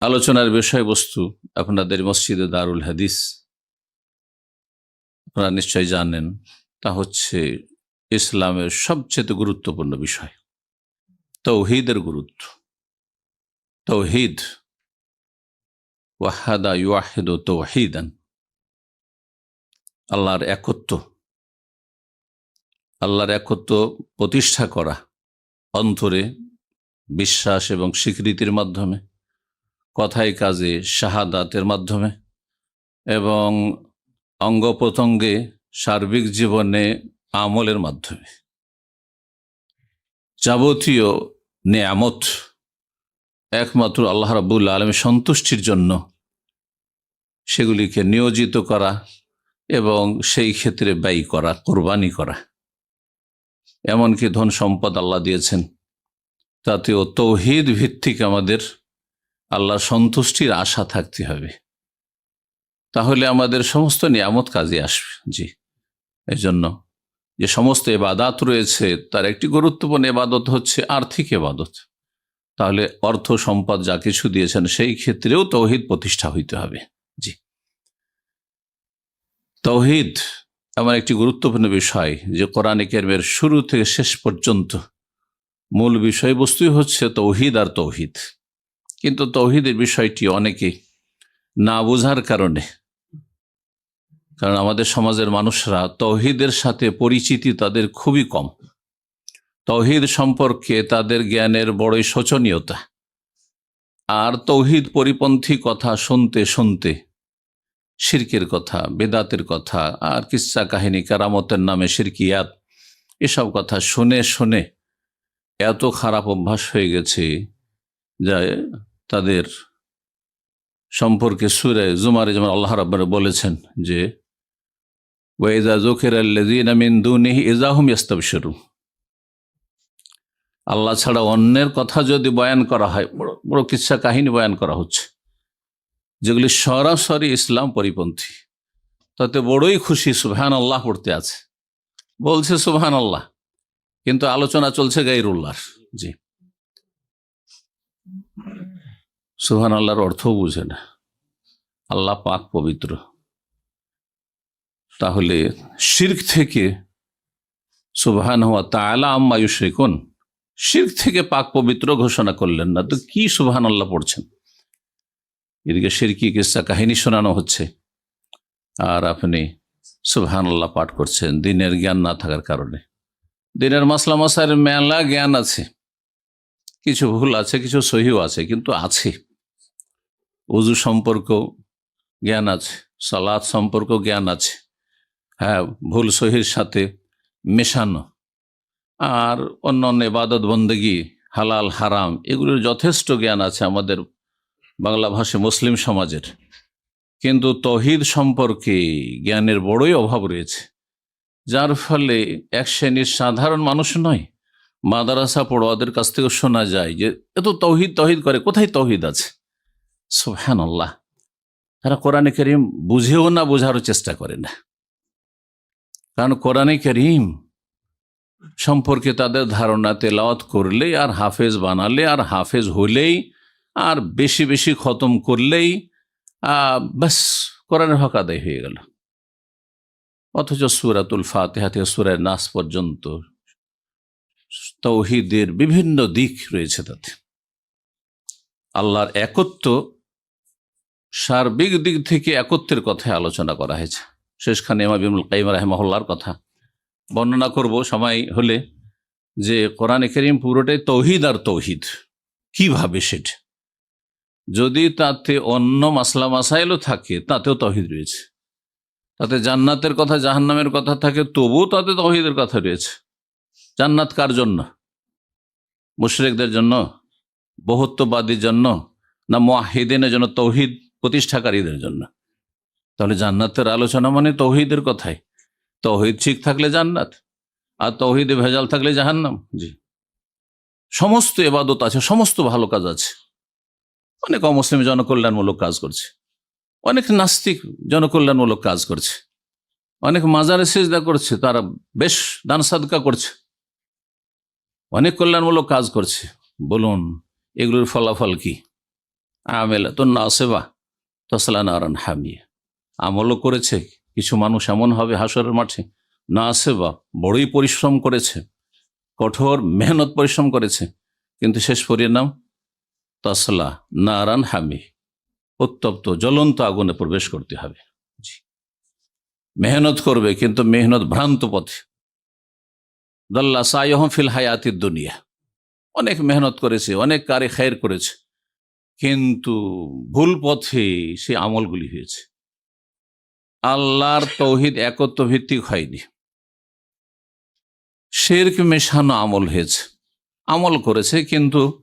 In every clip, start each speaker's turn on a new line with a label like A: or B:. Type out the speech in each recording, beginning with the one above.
A: আলোচনার বিষয়বস্তু আপনাদের মসজিদে দারুল হাদিস। আপনারা নিশ্চয় জানেন, তা হচ্ছে ইসলামের সবচেয়ে গুরুত্বপূর্ণ বিষয়। তৌহিদের গুরুত্ব। তৌহিদ। ওয়াহাদা ইউহিদ তৌহিদান। আল্লাহর একত্ব। আল্লাহর একত্ব প্রতিষ্ঠা করা অন্তরে বিশ্বাস এবং স্বীকৃতির মাধ্যমে। কথায় কাজে শাহাদাতের মাধ্যমে এবং অঙ্গ প্রত্যঙ্গে সার্বিক জীবনে আমলের মাধ্যমে। যাবতীয় নেয়ামত একমাত্র আল্লাহ রাবুল আলমের সন্তুষ্টির জন্য সেগুলিকে নিয়োজিত করা এবং সেই ক্ষেত্রে ব্যয় করা, কোরবানি করা। এমনকি ধন সম্পদ আল্লাহ দিয়েছেন। তাতেও তৌহিদ ভিত্তিক আমাদের আল্লাহ সন্তুষ্টির আশা থাকতে হবে। তাহলে আমাদের সমস্ত নিয়ামত কাজে আসবে। জি। এই জন্য যে সমস্ত এবাদাত রয়েছে, তার একটি গুরুত্বপূর্ণ এবাদত হচ্ছে আর্থিক এবাদত। তাহলে অর্থ, সম্পদ যা কিছু দিয়েছেন, সেই ক্ষেত্রেও তৌহিদ প্রতিষ্ঠা হইতে হবে। জি। তৌহিদ এমন একটি গুরুত্বপূর্ণ বিষয় যে কোরআন কেরমের শুরু থেকে শেষ পর্যন্ত মূল বিষয়বস্তুই হচ্ছে তৌহিদ আর তৌহিদ। কিন্তু তৌহিদের বিষয়টি অনেকে না বোঝার কারণে। কারণ আমাদের সমাজের মানুষরা তৌহিদের সাথে পরিচিতি তাদের খুবই কম। তৌহিদ সম্পর্কে তাদের জ্ঞানের বড়ই শোচনীয়তা। আর তৌহিদ পরিপন্থী কথা শুনতে শুনতে, শির্কের কথা, বেদাতের কথা, আর কিসা কাহিনী কারামতের নামে শিরকিয়াত, এসব কথা শুনে শুনে এত খারাপ অভ্যাস হয়ে গেছে যা তাদের সম্পর্কে সুরে জুমারে যেমন আল্লাহ রাব্বার বলেছেন যে ওয়েজা জোখের আমিন দুনিহি ইজাহুম ইস্তাবশরু আল্লাহ ছাড়া অন্যের কথা যদি বয়ান করা হয়, বড় বড় কিচ্ছা কাহিনী বয়ান করা হচ্ছে, যেগুলি সরাসরি ইসলাম পরিপন্থী, তাতে বড়ই খুশি সুবহান আল্লাহ পড়তে আছে। বলছে সুবহান আল্লাহ কিন্তু আলোচনা চলছে গাইরুল্লাহর। জি। সুবহান আল্লাহর অর্থও বুঝে না। আল্লাহ পাক পবিত্র। তাহলে শির্ক থেকে সুবহান হওয়া তালা আম্মায়ুশ্রিকুন শির্ক থেকে পাক পবিত্র ঘোষণা করলেন না। তো কি সুবহান আল্লাহ পড়ছেন? এদিকে শিরকি কিসা কাহিনী শোনানো হচ্ছে। আর আপনি সুবহান আল্লাহ পাঠ করছেন দিনের জ্ঞান না থাকার কারণে। দিনের মাসলা মাসার মেলা জ্ঞান আছে। কিছু ভুল আছে, কিছু সহিও আছে, কিন্তু আছে। উজু সম্পর্ক জ্ঞান আছে সালাদ সম্পর্ক জ্ঞান আছে হ্যাঁ ভুল সহির সাথে মেশানো, আর অন্য অন্য এবাদত বন্দেগি, হালাল, হারাম, এগুলোর যথেষ্ট জ্ঞান আছে আমাদের বাংলা ভাষা মুসলিম সমাজের। কিন্তু তহিদ সম্পর্কে জ্ঞানের বড়ই অভাব রয়েছে, যার ফলে এক শ্রেণির সাধারণ মানুষ নয়, মাদারাসা পড়োয়াদের কাছ থেকে শোনা যায় যে এত তহিদ তহিদ করে, কোথায় তহিদ আছে? আল্লাহ তারা কোরআনে করিম বুঝেও না, বোঝারও চেষ্টা করে না। কারণ কোরআনে করিম সম্পর্কে তাদের ধারণা তেলাওয়াত করলে আর হাফেজ বানালে, আর হাফেজ হলেই, আর বেশি বেশি খতম করলেই ব্যাস কোরআনের হক আদায় হয়ে গেল। অথচ সুরাতুল ফাতেহা থেকে সুরায় নাস পর্যন্ত তৌহিদের বিভিন্ন দিক রয়েছে তাতে। আল্লাহর একত্ব সার্বিক দিক থেকে একত্বের কথায় আলোচনা করা হয়েছে। শেষখানে এমা বিমুল কাইম রাহেমহল্লার কথা। বর্ণনা করব সময় হলে যে কোরআন করিম পুরোটাই তৌহিদ আর তৌহিদ। কীভাবে সেটা? যদি তাতে অন্য মাসলা মাসাইলও থাকে, তাতেও তহিদ রয়েছে। তাতে জান্নাতের কথা, জাহান্নামের কথা থাকে, তবুও তাতে তহিদের কথা রয়েছে। জান্নাত কার জন্য? মুশরেকদের জন্য? বহুত্ববাদীর জন্য? না মাহিদিনের জন্য তৌহিদ? প্রতিষ্ঠাকারীদের জন্য। তাহলে জান্নাতের আলোচনা মানে তৌহিদের কথাই। তৌহিদ ঠিক থাকলে জান্নাত, আর তৌহিদে ভেজাল থাকলে জাহান্নাম। জি। সমস্ত এবাদত আছে, সমস্ত ভালো কাজ আছে। অনেক অমুসলিম জনকল্যাণমূলক কাজ করছে। অনেক নাস্তিক জনকল্যাণমূলক কাজ করছে। অনেক মাজারে সেজদা করছে, তারা বেশ দান সাদকা করছে। অনেক কল্যাণমূলক কাজ করছে। বলুন, এগুলোর ফলাফল কি? আমেল তো নাসেবা। তসলা নারান হামিয়ে। আমলও করেছে, কিছু মানুষ এমন হবে হাসরের মাঠে। নাসেবা বড়ই পরিশ্রম করেছে, কঠোর মেহনত পরিশ্রম করেছে। কিন্তু শেষ পরিণাম, তসলা নারান হামি উত্তপ্ত, জ্বলন্ত আগুনে প্রবেশ করতে হবে। মেহনত করবে, কিন্তু মেহনত ভ্রান্ত পথে। দল্লা সাইহম ফিল হায়াতির দুনিয়া। অনেক মেহনত করেছে, অনেক কারে খায়ের করেছে। কিন্তু ভুল পথে সে আমলগুলি হয়েছে। আল্লাহর তৌহিদ একত্ব ভিত্তিক হয়নি। শেরক মেশানো আমল হয়েছে। আমল করেছে কিন্তু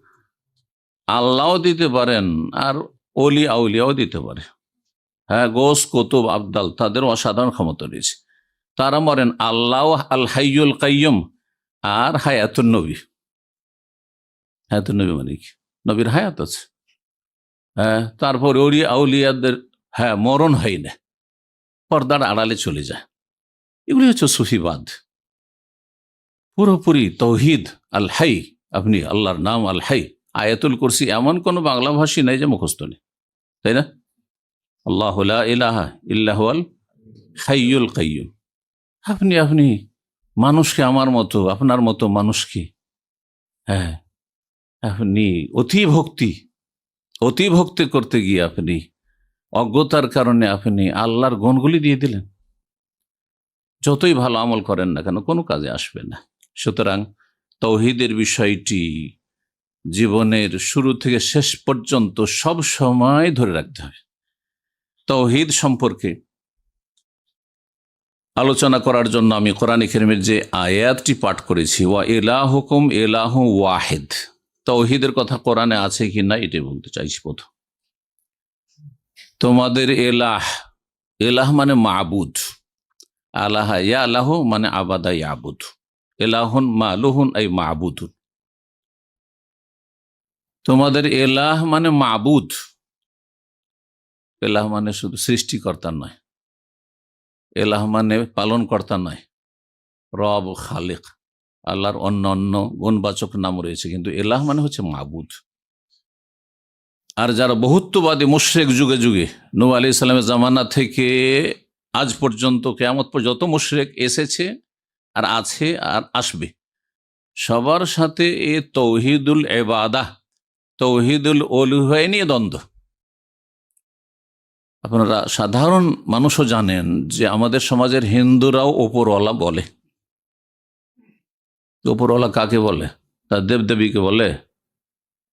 A: আল্লাহও দিতে পারেন আর অলি আউলিয়াও দিতে পারে। হ্যাঁ গোস, কুতুব, আবদাল তাদের অসাধারণ ক্ষমতা রয়েছে। তারা মরেন আল্লাহ আল হাইয়ুল কাইয়ুম আর হায়াতুল নবী। হায়াতুল নবী মানে কি? নবীর হায়াত আছে। তারপর ওরি আউলিয়াদের হ্যাঁ মরণ হয় না পর্দার আড়ালে চলে যায়। এগুলি হচ্ছে সুফিবাদ। পুরোপুরি তৌহিদ আল হাই আপনি আল্লাহর নাম আল হাই আয়াতুল কুরসি, এমন কোনো বাংলা ভাষী নাই যে মুখস্থ নেই। তাই না? আল্লাহ ইলাহা ইল্লাহ আল হাইয়ুল কাইয়ুম। আপনি আপনি মানুষকে আমার মতো, আপনার মতো মানুষকে হ্যাঁ আপনি অতি ভক্তি অতি ভক্তি করতে গিয়ে আপনি, অজ্ঞতার কারণে আপনি আল্লাহর গুণগুলি দিয়ে দিলেন। যতই ভালো আমল করেন না কেন, কোনো কাজে আসবে না। সুতরাং তৌহিদের বিষয়টি জীবনের শুরু থেকে শেষ পর্যন্ত সব সময় ধরে রাখতে হবে। তৌহিদ সম্পর্কে আলোচনা করার জন্য আমি কোরআন কেরিমের যে আয়াতটি পাঠ করেছি, ওয়া এলাহ হুকুম এলাহ ওয়াহেদ। তৌহিদের কথা কোরআনে আছে কি না, এটাই বলতে চাইছি প্রথম। তোমাদের এলাহ এলাহ মানে মাবুদ। আলাহা ইয়া আল্লাহ মানে আবাদা ইয়াবুদ। এলাহুন মালুহুন, এই মাবুদুন। তোমাদের এলাহ মানে মাবুদ। এলাহ মানে শুধু সৃষ্টিকর্তা নয়। এলাহ মানে পালন কর্তা নয়। রব খালেক। আল্লাহর অন্য অন্য গুণবাচক নাম রয়েছে, কিন্তু এলাহ মানে হচ্ছে মাবুদ। আর যারা বহুত্ববাদী মুশ্রেক যুগে যুগে নু আলি ইসলামের জামানা থেকে আজ পর্যন্ত কেমত যত মুশ্রেক এসেছে আর আছে আর আসবে, সবার সাথে এ তৌহিদুল এবাদা তৌহিদুল অলুহাই নিয়ে দ্বন্দ্ব। আপনারা সাধারণ মানুষও জানেন যে আমাদের সমাজের হিন্দুরাও ওপরওয়ালা বলে। ওপরওয়ালা কাকে বলে? তার দেবদেবীকে বলে?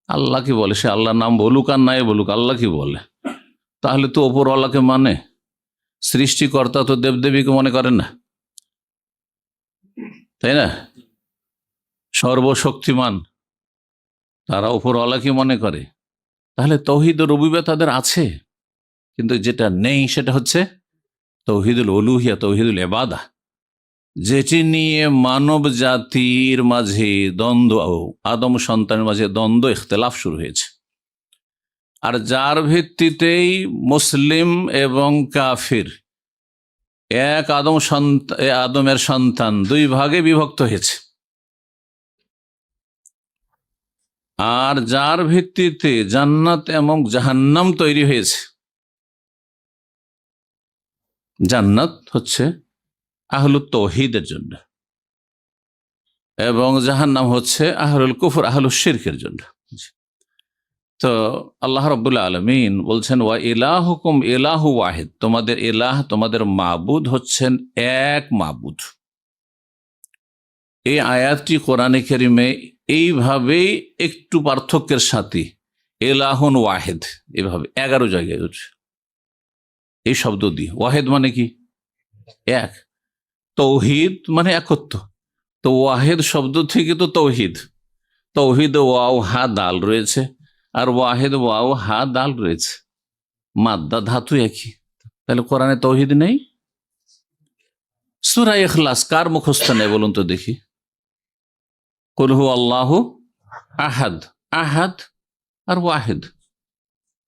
A: আল্লাহ কি বলে? সে আল্লাহর নাম বলুক আর নাই বলুক, আল্লাহ কি বলে? তাহলে তো ওপরওয়ালাকে মানে? সৃষ্টিকর্তা তো দেবদেবীকে মনে করেন না। তাই না? সর্বশক্তিমান। তারা ওপরওয়ালাকে মনে করে। তাহলে তৌহিদ রবিবা তাদের আছে। কিন্তু যেটা নেই সেটা হচ্ছে তৌহিদুল অলুহিয়া তৌহিদুল এবাদা যেটি নিয়ে মানব জাতির মাঝে দ্বন্দ্ব আদম সন্তানের মাঝে দ্বন্দ্ব, ইখতলাফ শুরু হয়েছে। আর যার ভিত্তিতেই মুসলিম এবং কাফির এক আদম আদমের সন্তান দুই ভাগে বিভক্ত হয়েছে। আর যার ভিত্তিতে জান্নাত এবং জাহান্নাম তৈরি হয়েছে। জান্নাত হচ্ছে আহলুল তৌহিদের জন্য। এবং জাহান্নাম হচ্ছে আহলুল কুফর আহলুল শিরকের জন্য। তো আল্লাহ রবুল্লা আলমিন বলছেন, ওয়া ইলাহ হুকুম এলাহ ওয়াহিদ। তোমাদের এলাহ তোমাদের মাবুদ হচ্ছেন এক মাবুদ। এই আয়াতটি কোরআনে কেরিমে এইভাবেই একটু পার্থক্যের সাথে। এলাহন ওয়াহেদ, এভাবে এগারো জায়গায় এই শব্দ দিয়ে। ওয়াহেদ মানে কি? এক। তৌহিদ মানে একত্ব। তো ওয়াহেদ শব্দ থেকে তো তৌহিদ। তৌহিদ ওয়াও, হা, দাল রয়েছে। আর ওয়াহেদ ওয়াও, হা, দাল রয়েছে। মাদ্দা, ধাতু একই। তাহলে কোরআনে তৌহিদ নেই? সুরা এখলাস কার মুখস্থ নেই বলুন তো দেখি। কলহু আল্লাহ আহাদ। আহাদ আর ওয়াহেদ।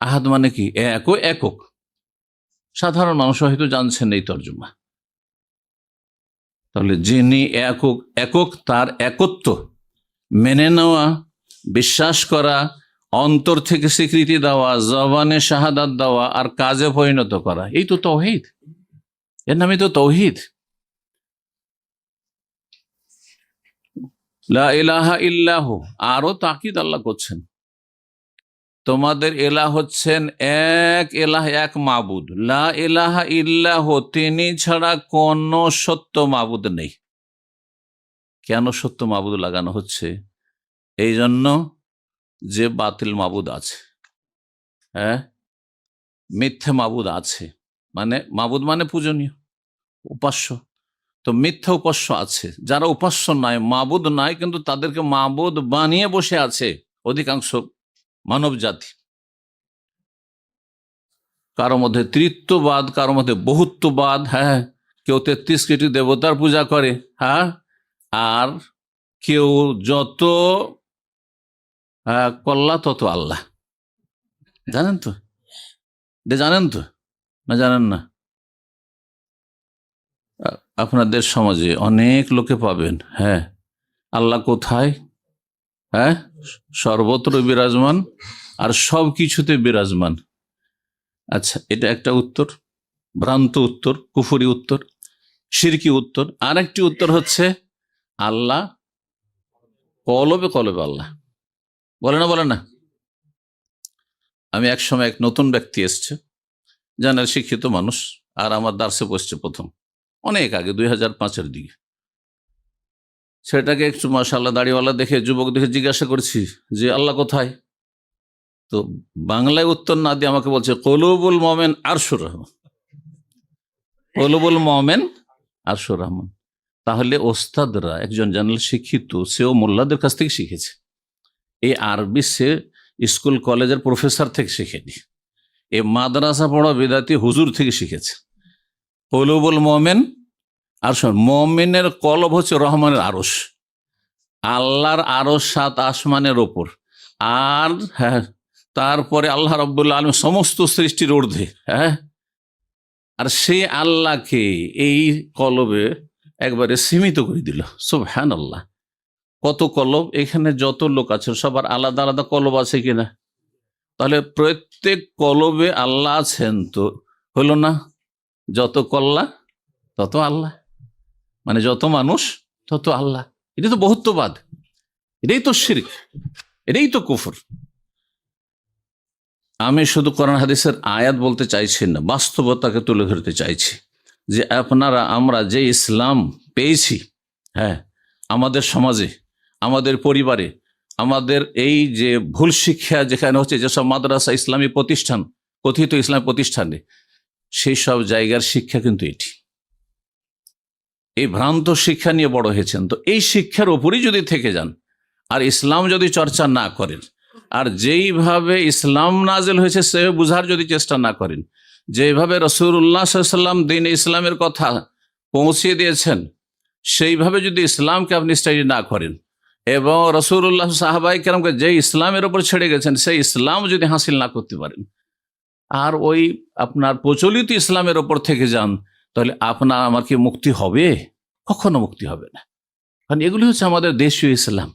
A: আহাদ মানে কি? এক একক। সাধারণ মানুষ হয়তো জানছেন এই তর্জমা। তাহলে যিনি একক একক তার একত্ব। মেনে নেওয়া, বিশ্বাস করা, অন্তর থেকে স্বীকৃতি দেওয়া, জবানে শাহাদাত দেওয়া আর কাজে পরিণত করা, এই তো তৌহিদ। এর নামে তো তৌহিদ। লা ইলাহা ইল্লাহু আরও তাকিদ আল্লাহ করছেন। তোমাদের এলাহ হচ্ছেন এক এলাহ, এক মাবুদ। লা ইলাহা ইল্লাহ, তিনি ছাড়া কোন সত্য মাবুদ নেই। কেন সত্য মাবুদ লাগানো হচ্ছে? এই জন্য যে বাতিল মাবুদ আছে হ্যাঁ? মিথ্যে মাবুদ আছে। মানে মাবুদ মানে পূজনীয়, উপাস্য। তো মিথ্যা উপাস্য আছে। যারা উপাস্য নয় মাবুদ নয় কিন্তু তাদেরকে মাবুদ বানিয়ে বসে আছে অধিকাংশ মানব জাতি কারও মধ্যে তৃত্ববাদ কারও মধ্যে বহুত্ববাদ হ্যাঁ কেউ তেত্রিশ কোটি দেবতার পূজা করে হ্যাঁ আর কেউ যত হ্যাঁ, কল্লা তত আল্লাহ। জানেন তো? জানেন তো? না জানেন না? আপনাদের সমাজে অনেক লোকে পাবেন হ্যাঁ। আল্লাহ কোথায়? হ্যাঁ? সর্বত্র বিরাজমান আর সব কিছুতে বিরাজমান। আচ্ছা এটা একটা উত্তর, ভ্রান্ত উত্তর, কুফুরি উত্তর, সিরকি উত্তর। আর একটি উত্তর হচ্ছে আল্লাহ কলবে কলবে আল্লাহ। বলে না বলে না? আমি এক সময় এক নতুন ব্যক্তি এসছে, জানার শিক্ষিত মানুষ, আর আমার দার্সে বসছে প্রথম, অনেক আগে, দুই হাজার পাঁচের দিকে। সেটাকে একটু মাসাল্লাহ দাড়িওয়ালা দেখে, যুবক দেখে জিজ্ঞাসা করছি যে, আল্লাহ কোথায়? তো বাংলায় উত্তর না দিয়ে আমাকে বলছে, কলুবুল মোমেন আরশুর রহমান। কলুবুল মোমেন আরশুর রহমান। তাহলে ওস্তাদরা একজন জানাল শিক্ষিত, সেও মোল্লাদের কাছ থেকে শিখেছে। এই আরবি সে স্কুল, কলেজের প্রফেসর থেকে শিখেনি। এ মাদ্রাসা পড়া বেদাতি হুজুর থেকে শিখেছে। কলুবুল মোমেন আর শোন, মমিনের কলব হচ্ছে রহমানের আরস আল্লাহর আরস সাত আসমানের ওপর। আর হ্যাঁ তারপরে আল্লাহ রব্বুল্লা আলম সমস্ত সৃষ্টির ঊর্ধ্বে হ্যাঁ? আর সেই আল্লাহকে এই কলবে একবারে সীমিত করে দিল। সব হ্যান আল্লাহ কত কলব? এখানে যত লোক আছে, সবার আলাদা আলাদা কলব আছে কিনা? তাহলে প্রত্যেক কলবে আল্লাহ আছেন তো, হলো না? যত কল্লা, তত আল্লাহ। মানে যত মানুষ, তত আল্লাহ। এটা তো বহুত্ববাদ। এটাই তো শির্ক। এটাই তো কুফর। আমি শুধু কোরআন হাদিসের আয়াত বলতে চাইছি না, বাস্তবতাকে তুলে ধরতে চাইছি যে আপনারা, আমরা যে ইসলাম পেয়েছি হ্যাঁ আমাদের সমাজে, আমাদের পরিবারে, আমাদের এই যে ভুল শিক্ষা যেখানে হচ্ছে, যেসব মাদ্রাসা, ইসলামী প্রতিষ্ঠান, কথিত ইসলামী প্রতিষ্ঠানে, সেই সব জায়গার শিক্ষা কিন্তু এটি। এই ভ্রান্ত শিক্ষা নিয়ে বড় হয়েছেন। তো এই শিক্ষার উপরই যদি থেকে যান, আর ইসলাম যদি চর্চা না করেন, আর যেইভাবে ইসলাম নাজেল হয়েছে সে বুঝার যদি চেষ্টা না করেন যেভাবে রসুল্লাহ সাল্লাম দিন ইসলামের কথা পৌঁছিয়ে দিয়েছেন, সেইভাবে যদি ইসলামকে আপনি স্টাডি না করেন, এবং রসুল্লাহ সাহাবাই কেরমকে যে ইসলামের ওপর ছেড়ে গেছেন, সেই ইসলাম যদি হাসিল না করতে পারেন, আর ওই আপনার প্রচলিত ইসলামের ওপর থেকে যান তাহলে আপনার আমার কি মুক্তি হবে? কখনো মুক্তি হবে না। কারণ এগুলি হচ্ছে আমাদের দেশীয় ইসলাম।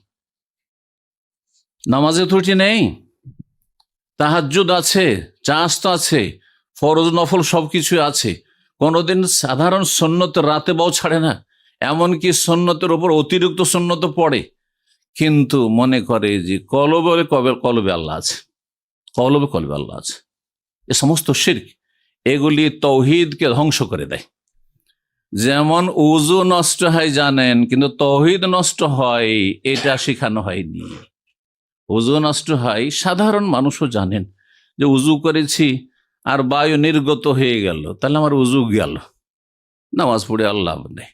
A: নামাজে ত্রুটি নেই তাহাজুদ আছে, চাষ তো আছে, ফরজ, নফল সব কিছু আছে। কোনোদিন সাধারণ সন্ন্যত রাতে বাও ছাড়ে না, এমনকি সন্ন্যতের ওপর অতিরিক্ত সন্ন্যত পড়ে। কিন্তু মনে করে যে কলবে কবে কলবে আল্লাহ আছে। কলবে কলবে আল্লাহ আছে। এ সমস্ত শির্ক, এগুলি তৌহিদকে ধ্বংস করে দেয়। যেমন উজু নষ্ট হয় জানেন, কিন্তু তহিদ নষ্ট হয়, এটা শেখানো হয়নি। উজু নষ্ট হয়, সাধারণ মানুষও জানেন যে উজু করেছি আর বায়ু নির্গত হয়ে গেল, তাহলে আমার উজু গেল। নামাজ পড়ে আল্লাহ নেই।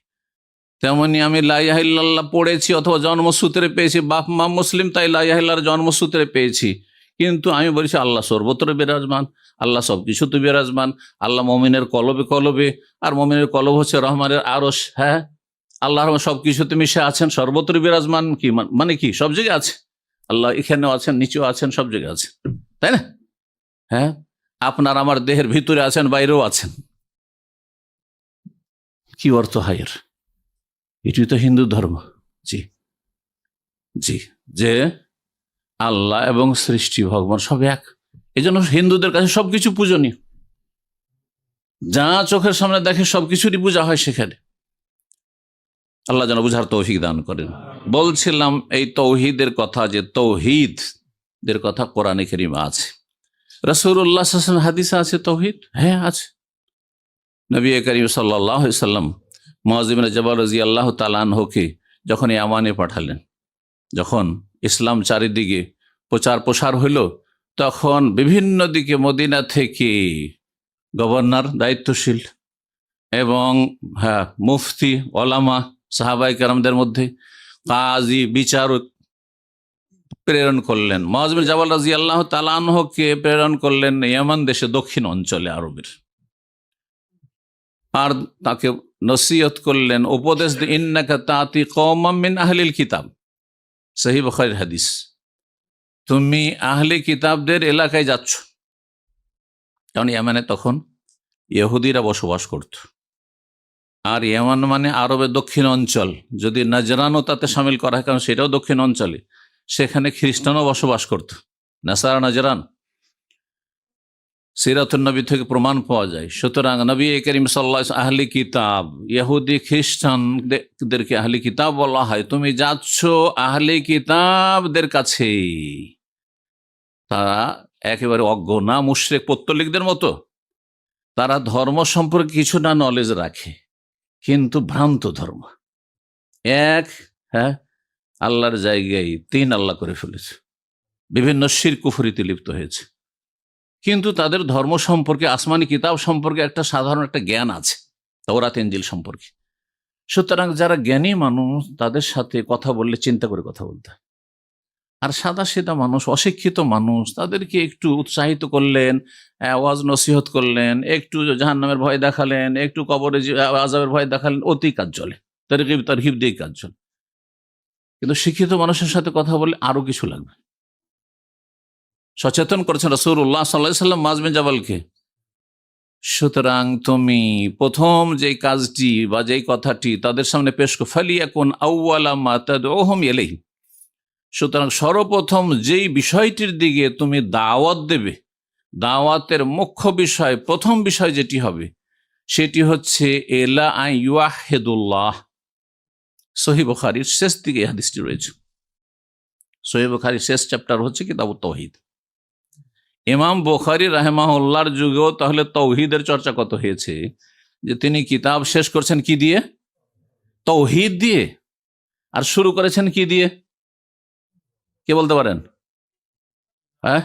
A: তেমনি আমি লাইয়াহিল্লাহ পড়েছি অথবা জন্মসূত্রে পেয়েছি, বাপ মা মুসলিম, তাই লাইয়াহিল্লার জন্মসূত্রে পেয়েছি। কিন্তু আমি বলছি, আল্লাহ সর্বত্র বিরাজমান, আল্লাহ সব কিছুতে বিরাজমান, আল্লাহ মমিনের কলবে কলবে, আর মমিনের কলব হচ্ছে রহমানের আরস হ্যাঁ? আল্লাহ রহমান সব কিছুতে মিশে আছেন, সর্বত্র বিরাজমান কি? মানে কি? সব জায়গায় আছে। আল্লাহ এখানেও আছেন, নিচেও আছেন, সব জায়গায় আছে। তাই না? হ্যাঁ? আপনার আমার দেহের ভিতরে আছেন, বাইরেও আছেন। কি অর্থ হয় এর এটি তো হিন্দু ধর্ম। জি। জি। যে আল্লাহ এবং সৃষ্টি ভগবান সব এক। এই জন্য হিন্দুদের কাছে সবকিছু পূজনীয়। যা চোখের সামনে দেখে সবকিছুরই পূজা হয় সেখানে। আল্লাহ যেন বুঝার তৌহিক দান করেন। বলছিলাম এই তৌহিদের কথা যে তৌহিদের কথা কোরআনে কেরিমা আছে। রসুল্লাহ হাদিসে আছে তৌহিদ? হ্যাঁ আছে। নবী করিম সাল্লাম মহাজিম জবাল রাজি আল্লাহ তালানহকে যখন ইয়ামানে পাঠালেন, যখন ইসলাম চারিদিকে প্রচার প্রসার হইল, তখন বিভিন্ন দিকে মদিনা থেকে গভর্নর দায়িত্বশীল এবং হ্যাঁ মুফতি, ওলামা সাহাবাই কারামদের মধ্যে কাজী, বিচারক প্রেরণ করলেন। মহাজমিন জাবাল রাজি আল্লাহ তালানহকে প্রেরণ করলেন ইয়ামান দেশে দক্ষিণ অঞ্চলে আরবের। আর তাকে নসিহত করলেন, উপদেশ ইন্নাকা তাঁতি কৌমিন আহলিল কিতাব। সহি বখারির হাদিস। তুমি আহলে কিতাবদের এলাকায় যাচ্ছ। কারণ ইয়ামানে তখন ইহুদিরা বসবাস করত। আর ইয়ামান মানে আরবের দক্ষিণ অঞ্চল। যদি নাজরানও তাতে সামিল করা হয়, কারণ সেটাও দক্ষিণ অঞ্চলে। সেখানে খ্রিস্টানও বসবাস করত। নাসারা নাজরান। সিরাতুল নবী থেকে প্রমাণ পাওয়া যায়। সুতরাং নবী করিম সাল্লাহ আহলি কিতাব, ইহুদি, খ্রিস্টানদেরকে আহলি কিতাব বলা হয়, তুমি যাচ্ছ আহলি কিতাবদের কাছে তারা একেবারে অজ্ঞ না, মুশ্রেক, পত্তলিকদের মতো। তারা ধর্ম সম্পর্কে কিছু না নলেজ রাখে। কিন্তু ভ্রান্ত ধর্ম। এক হ্যাঁ আল্লাহর জায়গায় তিন আল্লাহ করে ফেলেছে। বিভিন্ন শির কুফরিতে লিপ্ত হয়েছে। কিন্তু তাদের ধর্ম সম্পর্কে, আসমানি কিতাব সম্পর্কে একটা সাধারণ একটা জ্ঞান আছে, তওরাত এঞ্জিল সম্পর্কে। সুতরাং যারা জ্ঞানী মানুষ, তাদের সাথে কথা বললে, চিন্তা করে কথা বলতে আর সাদা সিধা মানুষ, অশিক্ষিত মানুষ, তাদেরকে একটু উৎসাহিত করলেন ওয়াজ নসিহত করলেন, একটু জাহান্নামের ভয় দেখালেন, একটু কবরে আজাবের ভয় দেখালেন, অতি কাজ চলে তরকিব তরকিব দিয়ে কাজ চলে কিন্তু শিক্ষিত মানুষের সাথে কথা বললে আরও কিছু লাগবে। সচেতন করেছেন রসুল্লাহ সাল্লাহ সাল্লাম মাজমিন জাবালকে সুতরাং তুমি প্রথম যে কাজটি বা যেই কথাটি তাদের সামনে পেশ ফালি এখন আউ্লাম এলেই সুতরাং সর্বপ্রথম যেই বিষয়টির দিকে তুমি দাওয়াত দেবে, দাওয়াতের মুখ্য বিষয়, প্রথম বিষয় যেটি হবে, সেটি হচ্ছে এলা আই ইউহেদুল্লাহ সহি বখারির শেষ দিকে হাদিসটি রয়েছে। সহি বখারির শেষ চ্যাপ্টার হচ্ছে কিতাব তহিদ ইমাম বোখারি রাহেমাউল্লার যুগেও তাহলে তৌহিদের চর্চা কত হয়েছে? যে তিনি কিতাব শেষ করছেন কি দিয়ে? তৌহিদ দিয়ে। আর শুরু করেছেন কি দিয়ে? কে বলতে পারেন? হ্যাঁ?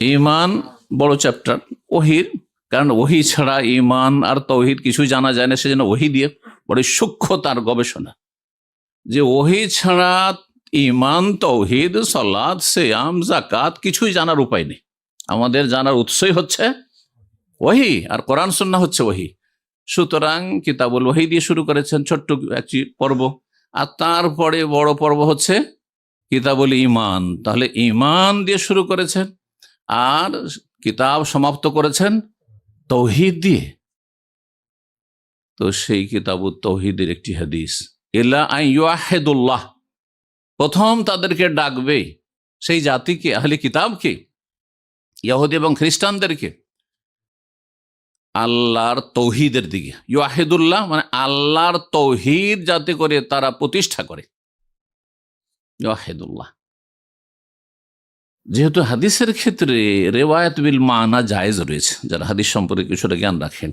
A: ইমান বড় চ্যাপ্টার ওহির কারণ ওহি ছাড়া ইমান আর তৌহিদ কিছু জানা যায় না, সেজন্য ওহি দিয়ে বড় সূক্ষ্ম তার গবেষণা। যে ওহি ছাড়া ইমান তৌহিদ সলাদ সেয়াম জাকাত কিছুই জানার উপায় নেই। আমাদের জানার উৎসই হচ্ছে ওহি আর কোরআন সন্না হচ্ছে ওহি সুতরাং কিতাবুল ওহি দিয়ে শুরু করেছেন ছোট্ট একটি পর্ব। আর তারপরে বড় পর্ব হচ্ছে কিতাবুল ইমান তাহলে ইমান দিয়ে শুরু করেছেন আর কিতাব সমাপ্ত করেছেন তৌহিদ দিয়ে। তো সেই কিতাবুল তৌহিদের একটি হাদিস, ইলা আই ইয়াহেদুল্লাহ প্রথম তাদেরকে ডাকবে সেই জাতিকে, আহলে কিতাবকে ইয়াহুদ এবং খ্রিস্টানদেরকে। আল্লাহর তৌহিদের দিকে। ইয়াহেদুল্লাহ মানে আল্লাহর তৌহিদ যাতে করে তারা প্রতিষ্ঠা করে। ইয়াহেদুল্লাহ যেহেতু হাদিসের ক্ষেত্রে রেওয়ায়ত বিল মানা জায়েজ রয়েছে, যারা হাদিস সম্পর্কে কিছুটা জ্ঞান রাখেন।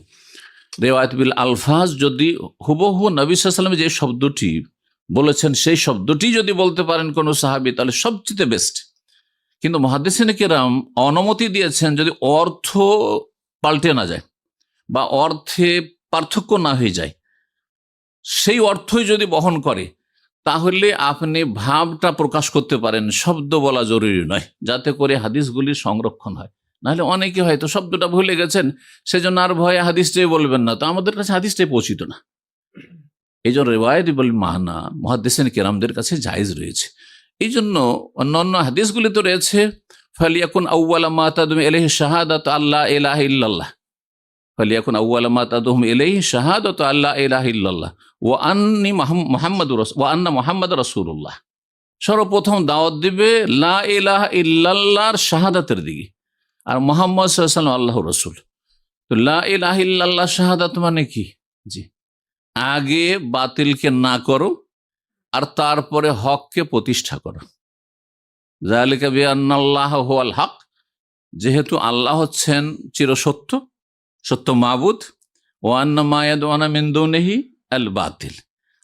A: রেওয়ায়ত বিল আলফাজ যদি হুবহু নবী সাল্লামের যে শব্দটি বলেছেন, সেই শব্দটি যদি বলতে পারেন কোনো সাহাবি, তাহলে সবচেয়ে বেস্ট কিন্তু মহাদিসিন কেরাম অনুমতি দিয়েছেন যদি অর্থ পাল্টে না যায় বা অর্থে পার্থক্য না হয়ে যায়, সেই অর্থই যদি বহন করে, তাহলে আপনি ভাবটা প্রকাশ করতে পারেন, শব্দ বলা জরুরি নয়, যাতে করে হাদিসগুলি সংরক্ষণ হয়। নাহলে অনেকে হয়তো শব্দটা ভুলে গেছেন, সেজন্য আর ভয়ে হাদিসটাই বলবেন না। তো আমাদের কাছে হাদিসটাই পৌঁছিত না। এই জন্য রেওয়ায়ত বল মাহানা মহাদেসেন কেরামদের কাছে জায়েজ রয়েছে। এই জন্য অন্যান্য হাদিসগুলি তো রয়েছে, ফালিয়াকুন আউ্লা মাতাদুম এলহ শাহাদাত আল্লাহ এলাহ ইল্লাল্লাহ। ফালিয়াকুন আউ্লা মাতাদুম এলহ শাহাদাত আল্লাহ এলাহ ইল্লাল্লাহ। ও আন্নি মোহাম্মদ ও আন্না মোহাম্মদ রসুল্লাহ সর্বপ্রথম দাওয়াত দিবে লা ইলাহ ইল্লাল্লাহর শাহাদাতের দিকে। আর মোহাম্মদ সাল্লাম আল্লাহ রসুল। তো লা ইলাহ ইল্লাল্লাহ শাহাদাত মানে কি? জি। আগে বাতিলকে না করো আর তারপরে হককে প্রতিষ্ঠা করো। জালিকা বিআন্নাল্লাহ হুয়াল হক, যেহেতু আল্লাহ হচ্ছেন চিরসত্য, সত্য মাবুদ ওয়ান্না মায়াদ ওয়ানা মিন্দুনেহি আল বাতিল।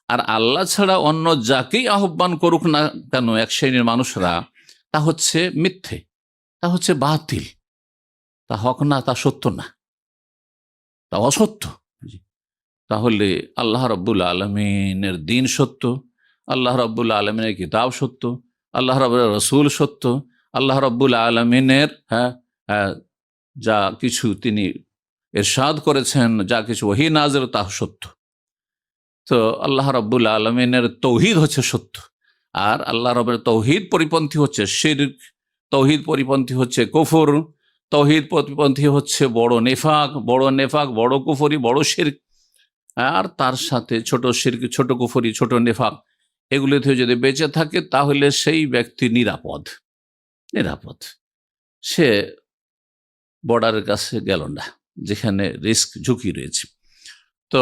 A: আর আল্লাহ ছাড়া অন্য যাকেই আহ্বান করুক না কেন এক শ্রেণির মানুষরা, তা হচ্ছে মিথ্যে, তা হচ্ছে বাতিল। তা হক না, তা সত্য না। তা অসত্য। তাহলে আল্লাহ রব্বুল আলমিনের দিন সত্য আল্লাহ রব্বুল আলমিনের কিতাব সত্য আল্লাহ রব্বুল রসুল সত্য আল্লাহ রব্বুল আলমিনের হ্যাঁ হ্যাঁ, যা কিছু তিনি এরশাদ করেছেন যা কিছু ওহি নাজের তা সত্য। তো আল্লাহ রব্বুল আলমিনের তৌহিদ হচ্ছে সত্য। আর আল্লাহ রবের তৌহিদ পরিপন্থী হচ্ছে শিরক তৌহিদ পরিপন্থী হচ্ছে কুফর তৌহিদ পরিপন্থী হচ্ছে বড় নেফাক বড় নেফাক বড় কুফরি বড় শিরক। আর তার সাথে ছোট সিরকি ছোট কুফরি, ছোট নেফাক এগুলো থেকে যদি বেঁচে থাকে, তাহলে সেই ব্যক্তি নিরাপদ। নিরাপদ। সে বর্ডারের কাছে গেল না, যেখানে রিস্ক ঝুঁকি রয়েছে। তো